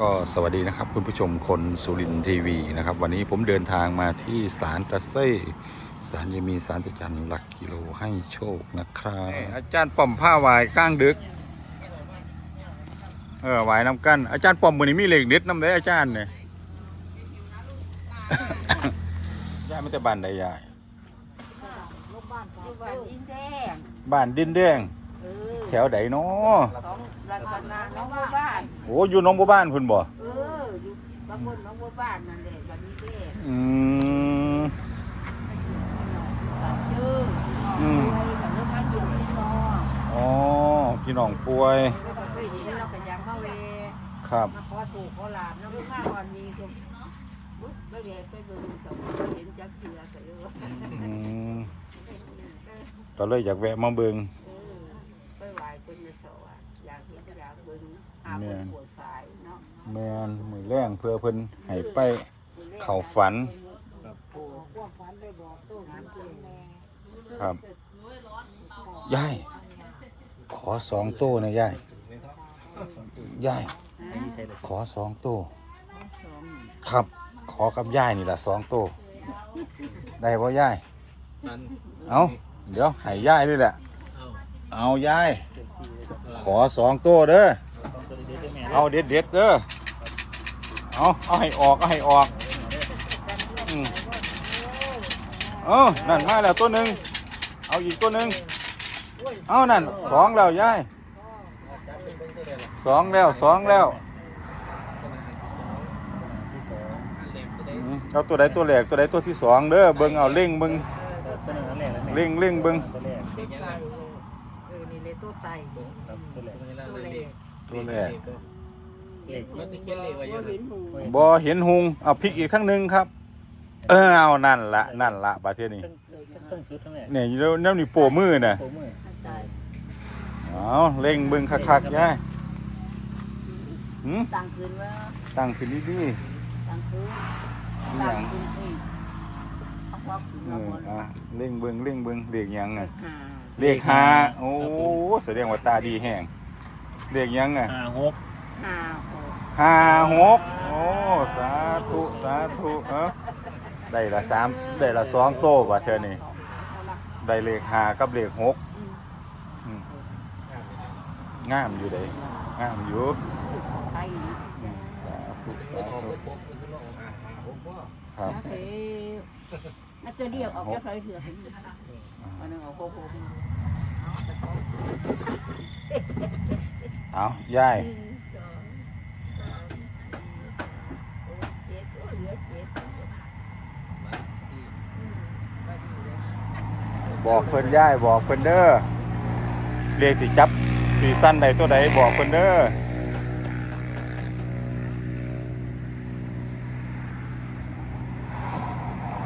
ก็สวัสดีนะครับคุณผู้ชมคนสุรินทีวีนะครับ วันนี้ผมเดินทางมาที่ศาลตะเซ่ศาลยังมีศาลตะจันหลักกิโลให้โชคนะครับอาจารย์ป้อมผ้าวายก้างดึกเออวายน้ำกันอาจารย์ป้อมมือนี้มีเหล็กเด็ดน้ำได้อาจารย์เนี่ยยายไม่แต่บ้านใดยายบ้านดินแดงบ้านดินแดง แถวใดเนาะสองรัตนาน้องบัวบ้าน โอ้อยู่หน้องบัวบ้านคุณบ่เออ อยู่ตำบลน้องบัวบ้านนั่นแหละบ้านดินแดงอืมตัดเยอะอืมป่วยกับเรื่องมาอยู่ที่นอนอ๋อพี่น้องป่วยแล้วก็เคยเห็นเราก็ยังมาเวครับ มาขอถูกขอหลาบน้องมาวันนี้ก็บุ๊บไปแวะไปเบิ่งสองเห็นจักเสือก็เอออืมก็เลยอยากแวะมาเบิง เออไปไหว้เป็นในสวรรค์อยากเห็นอยากเบิ่งหาคนปวดสายเนาะแมนมือแรงเพื่อเพิ่นให้ไป เข้าฝัน ครับยายขอสองโต้นะยายยายขอสองโต้ครับ ขอกับยายนี่แหละสองโต้ได้ป่ยายเอาเดี๋ยวให้ยายนี่แหละ เอายาย อสองโต้เด้อเอาเด็ดเด็ดเด้อเอาเอาให้ออกเอาให้ออกอืมเออนั่นมาแล้วตัวหนึ่งเอาอีกตัวหนึ่งเอานั่นสองแล้วยายสองแล้วสองแล้วเอาตัวใดตัวแรกตัวใดตัวที่สองเด้อเบิ่งเอาเล่งเบิ่งเล่งเล่งเบิ่ง เออนี่เลยตัวไตตัวเล็กตัวแรกมันสิเขียนเลขไว้อยู่เห็นหมูบ่เห็นหุงเอาพริกอีกทั้งหนึ่งครับ เออเอานั่นละนั่นละประเทศนี้ต้นสุดทั้งนั้นเนี่ยอยู่แล้วนี่โปรมือน่ะโอ้มือไตเอาเล่งเบิ่งคักๆยายหืมตั้งคืนว่าตั้งขึ้นดีตั้งคืนๆนี่หตั้ยังงคืนที่เอาความคืนเอมาอหมดอะเล่งเบิ่งเล่งเบิ่งเลขหยังอะหา เลขห้าโอ้แสดงว่าตาดีแห้งเลขหยังอะห้าหกหาหกห้าหกโอ้สาธุสาธุเออได้ละสามได้ละสองโต้ว่ะเธอนี่ได้เลขห้ากับเลขหกอืมงามอยู่เลยงามอยู่ไทยอืมสาธุสาธุครับ น่าจะเรียกออกจะใส่เถื่อนอันนึงเอาโคโค่เอายายบอกเพิ่นยายบอกเพิ่นเด้อเลขสิจับสีสั้นใดตัวใดบอกเพิ่นเด้อ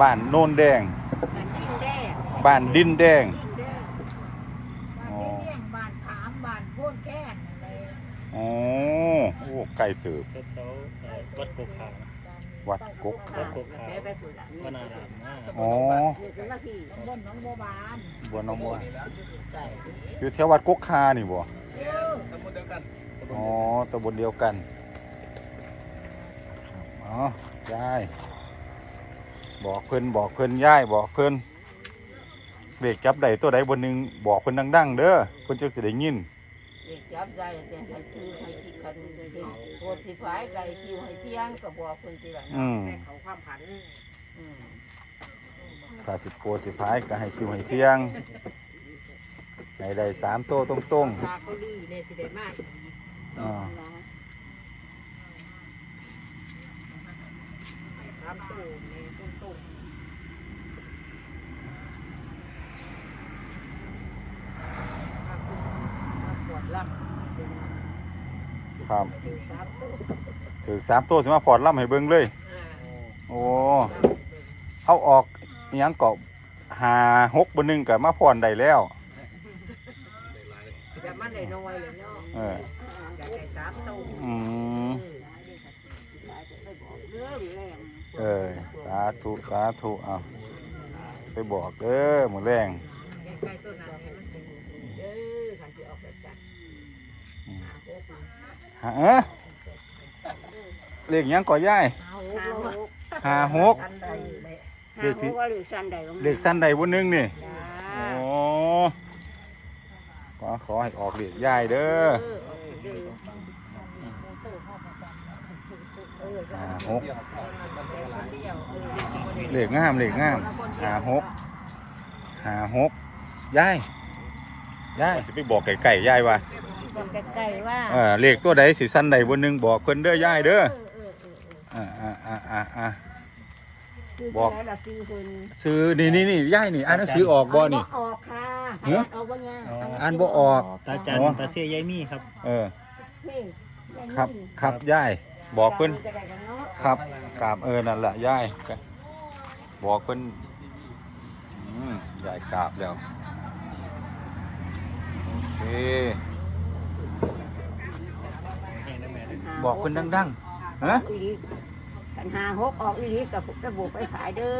บ้านโนนแดง บ้านดินแดงบ้านดินแดงดินแดงอ๋อบ้านขามบ้านโพ่นแก้นอะไรอ๋อโอ้ไก่ตืบเขาเขาวัดโกขาวัดกกวัดโกขาแกไปสุดพนารามมากอ๋อนี่คือว่าที่บนน้องบัวบานบัวน้องบัวใส่อยู่แถววัดกกคานี่บ่ตำบลเดียวกันอ๋อตำบลเดียวกัน อ๋อยาย บอกเพิ่นบอกเพิ่นยายบอกเพิ่นเบรกจับใดตัวใดบนหนึ่งบอกเพิ่นดังๆ เด้อเพิ่นจะสิได้ยินเด็กจับใจแต่ให้ชื่อให้คิดกันเลยโคตรสิฝายไก่คิวให้เที่ยงก็บอกคนสิละอืมแม่เขาความผันอืมถ้าสิโกสิพายก็ให้คิวให้เที่ยงให้ได้สามโตวตรงตาเขาดีเนี่ยสิได้มากๆอ่าทำตู้ในตู้ตู้ปวดล่ำ ครับถือสามตู้ถือสามโตวสิมาพอดล่ำให้เบิ่งเลยอ่าโอ้เอาออกอิหยังเกาะหาหกบนหนึ่งกับมาพรได้แล้วจะมันได้น้อยเลยเนาะเอออยากได้สามตู้อืมเรื่องแรงเออสาธุสาธุเอาไปบอกเด้อหมือแรงใกล้ๆต้นนั้นให้มันเป็นเออขันที่ออกแบบ จัดฮะเอ๊ะเลขหยังก่อย่ายหาหกเลขที่เลขสั้นใดบนหนึงนี่โอ้ขอขอให้ออกเลขย่ายเด้อหาหกเลขงามเลขงามหาหกหาหกย่ายย่ายสิไปบอกไก่ไก่ย่ายว่า บอกไกลๆว่าเออเลขตัวใดสิสั้นใดบนหนึงบอกเพิ่นเด้อย่ายเด้อเออเออเออเอออ่าอ่าอ่าอ่าอ่า คือบอกที่ไหนล่ะซื้อคนซื้อนี่นี่นี่ย่ายนี่อ่านหนังสือออกบ่นี่ ออกค่ะเฮ้ยเอาบ่เนี่ยอ่านบ่ออก ตาจันอ๋อ ตาเสียยายมี่ครับ เออ นี่ได้ครับนี่ครับย่ายบอกเพิ่น จะได้กันเนาะครับกราบเออนั่นแหละย่ายก็บอกเพิ่นอืมยายกราบแล้วโอเค บอกเพิ่นดังๆฮะอีหลีกันหาหกออกอีหลีกับระบุไปขายเด้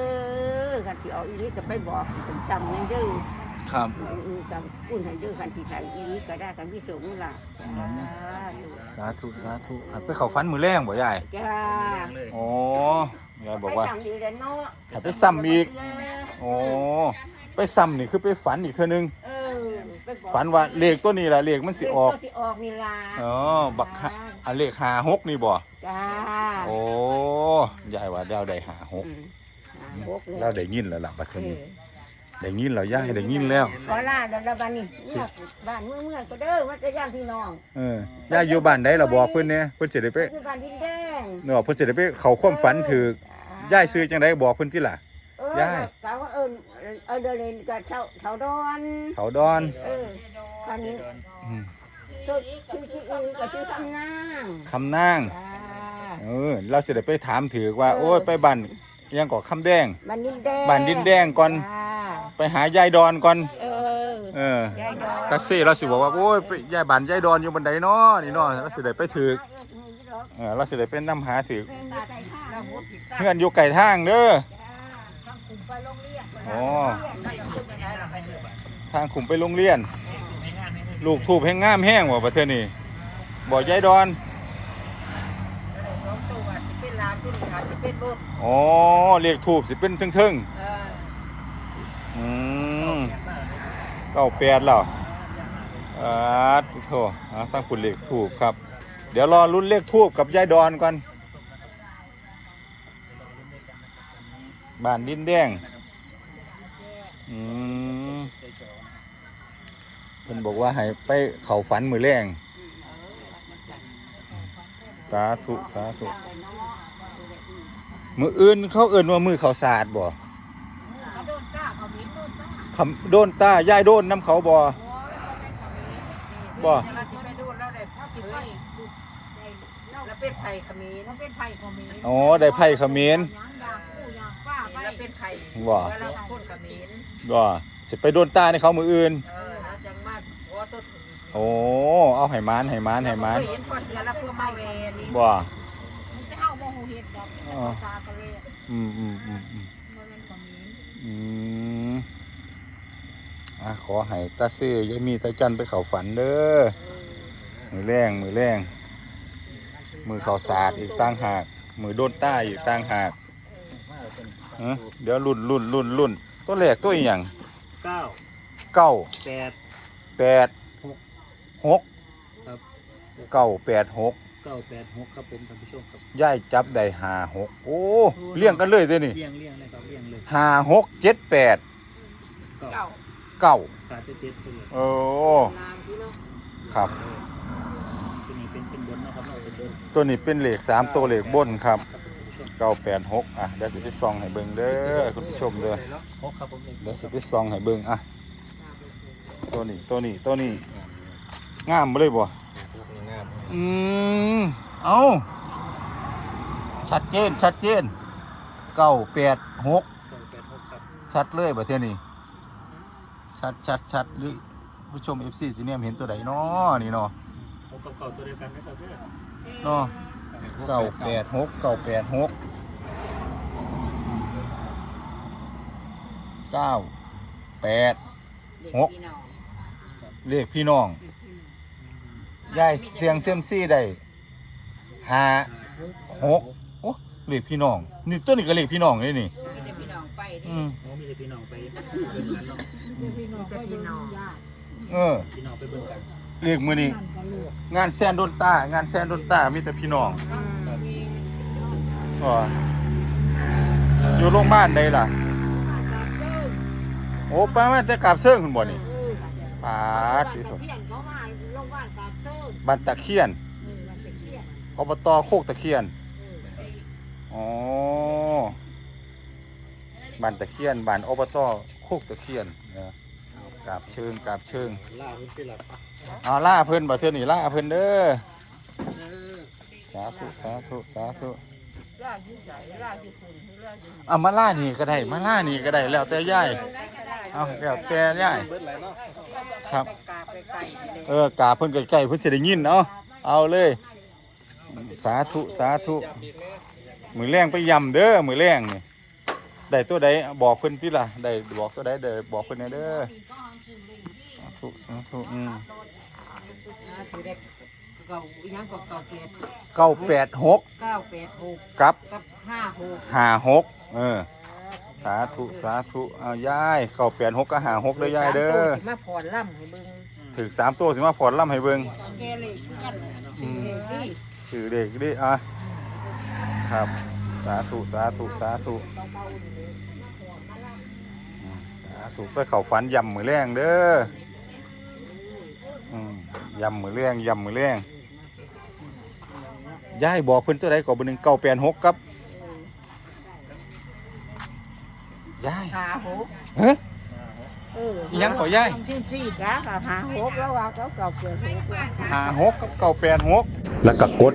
อกันที่ออกอีหลีก็ไปบอกเป็นจำเงินเด้อครับกับอุ่นให้เด้อกันที่ขายอีหลีก็ได้กันที่สูงล่ะสาธุสาธุครับไปเข้าฝันมือแรงบ่ยายจ้าโอ้ยายบอกว่าไปสั่งดีเลยเนาะให้ไปซ้ำอีกโอ้ไปซ้ำนี่คือไปฝันอีกเทื่อนึงเออไปบอก ฝันว่าเลขตัวนี้ล่ะเลขมันสิออกเลขสิออกนี่ล่ะอ๋อ บักหะอะเลขหาหกนี่บ่ จ้าโอ้ยายว่าเราได้หาหกอืมหาหกเลยเราได้ยินแล้วล่ะบัดเอนี้อได้ยินแล้วยายได้ยินแล้ว ขอลาเดี๋ยวเราบ้านนี้เมื่อบ้านเมื่อเมื่อก็เด้อว่าจะย่างพี่น้องเออยายอยู่บ้านใดล่ะบอกเพิ่นแหน่เพิ่นสิได้ไปคือบ้านดินแดงเนาะเพิ่นสิได้ไปเข้าความฝันถือยายซื้อจังไดบอกเพิ่นติล่ะ เออยายกล่าวว่า เอิญเอเดินเลยกับเสาเสาดอนเขาดอน เออคันอืม ชื่อชื่อชื่ออื่นก็ชื่อคำนางคำนาง จ้าเออ เราสิได้ไปถามถือว่า โอ้ย ไปบ้านยังก่อคำแดง บ้านดินแดงบ้านดินแดงก่อน จ้าไปหายายดอนก่อน เออเออ ยายดอน ตักซี่เราสิบอกว่าโอ้ยไปยายบ้านยายดอนอยู่บันไดเนาะนี่เนาะเราสิได้ไปถือเออเราสิได้เป็นนำหาถือเพื่อนอยู่ไก่ทางเด้อ อ๋อทางขุมไปโรงเรียน ลูกถูกแห้งงามแห้งว่ะประเทศนี้บอยายดอนอ๋อเรียกถูกสิเป็นทึ่งๆอืมเก้าแปดแล้วอ่าโถอ่าตั้งคุณเลขถูกครับ เดี๋ยวรอรุ่นเลขทูบกับยายดอนก่อนบ้านดินแดง อืมเพิ่นบอกว่าให้ไปเขาฝันมือแรงสาธุสาธุมืออื่นเขาเอื่นว่ามือเขาสาดบ่คำโดนตายายโดนน้ำเขาบ่บ่เราที่ไปดูเราได้พ่อกินไปเราเป็นไผ่ขมิ้นเราเป็นไผ่ขมิ้นอ๋อได้ไผ่เขมิ้นเราเป็นไผ่บ่เราพ่นขมิ้นบ่สิไปโดนตาในเขามืออื่น เออเราจังมาหัวต้นโอ้ เอาไหมานไหมานไหมานเห็นคนเดียวแล้วพวกมาเวรบ่จะเอาโมโหเห็ดดอกอ๋อตาก็เลยอืมอืมอืมอืมมันเป็นขมิ้นอืมอะขอให้ตาเซ่ยายมีตาจันไปเขาฝันเด้อมือแรงมือแรงมือเขาสาดอีกต่างหากมือโดนต้าอีกต่างหาก ฮะเดี๋ยวรุ่นรุ่นรุ่นรุ่นตัวแรกตัวอหย่างเก้าเก้าแปดแปดหกครับเก้าแปดหกเก้าแปดหกครับผมท่านผู้ชมครับย่ายจับได้ห้าหกโอ้เลี้ยงกันเลยเด้อนี่เลี้ยงเลี้ยงเลยครับเลี้ยงเลยห้าหกเจ็ดแปดเก้าเก่าเก้าขาดจะเจ็ดตัวเลยโอ้นางที่เนาะครับ ตัวนี้เป็นเป็นบนนะครับเราเป็นบนตัวนี้เป็นเหล็กสามตัวเหล็กบนครับ เก้าแปดหกอะเดี๋ยวสิไปซองให้เบิ่งเด้อคุณผู้ชมเด้อหกครับผมเลยเดี๋ยวสิไปซองให้เบิ่งอะตัวนี้ตัวนี้ตัวนี้งามบ่เลยบ่อืมเอาชัดเจนชัดเจนเก้าแปดหกเก้าแปดหกครับชัดเลยบ่เท่านี้ชัดชัดชัดหรือผู้ชม FC สิเนี่ยเห็นตัวใดเนาะนี่เนาะหกกับเก้าตัวเดียวกันนะครับเด้อเนาะ เก้าแปดหกเก้าแปดหกเก้าแปด หก เลขพี่น้องยายเสียงเซียมซี่ได้หาหหกโอ้เลขพี่น้อง นี่ตัวนี้ก็เลขพี่น้องเลยนี่มีแต่พี่น้องไปดิอืมโอ้มีแต่พี่น้องไปเบิ่งกันเนาะมีแต่พี่น้องเออ พี่น้องไปเบิ่งกัน เลขมือนี้งานแซนโดนตางานแซนโดนตามีแต่พี่น้องอ๋ออยู่โรงพยาบาลใดล่ะ โอ้ป้าแม่แต่กราบเซิงคุณบ่นี่ปาดที่สุดเพียนเขามาโรงพยาบาลกาบเซิงบ้านตะเคียนมันจะเครียดอบตโคกตะเคียนอ๋อบ้านตะเคียนบ้านอบตโคกตะเคียนนะ กราบเชิงกราบเชิงล่าเพิ่นสิล่ะเอาล่าเพิ่นบ่เทื่อนี่ล่าเพิ่นเด้อสาธุสาธุสาธุล่าอยู่ใสล่าอยู่คุณล่าอยู่เอามาล่านี่ก็ได้มาล่านี่ก็ได้แล้วแต่ย่ายเอาแล้วแต่ย่ายครับกาไปไกลเลยเออกราบเพิ่นใกล้ๆเพิ่นสิได้ยินเนาะเอาเลย สาธุสาธุ มือแรงไปยำเด้อมือแรงนี่ ได้ตัวใดบอกเพิ่นที่ล่ะได้บอกตัวใดเด้อบอกเพิ่นแหน่เด้อสาธุสาธุอืมถือเด็กเก่ายังก็เก่าแปดเก้าแปดหกเก้าแปดหกกับกับห้าหกห้าหกเออ สาธุสาธุเอายายเก้าแปดหกก็ห้าหกเด้อยายเด้อมาผ่อนล่ำให้เบิ่งถึกสามตัวสิมาผ่อนล่ำให้เบิ่งแกเลยกันอืมนี่ถือเด็กดิอะครับสาธุสาธุสาธุอืมสาธุไปเข้าฝันยำมือแรงเด้ออืมยำมือแรงยำมือแรงยายบอกเพิ่นตัวใดก่อนเบอร์หนึ่งเก้าแปดหกครับยายห้าหกเฮ้ยเอออิหยังก่อยายที่สี่จ้าค่ะห้าหกแล้วว่าเขาเก่าแปดหกแล้วห้าหกกับเก้าแปดหกแล้วก็กด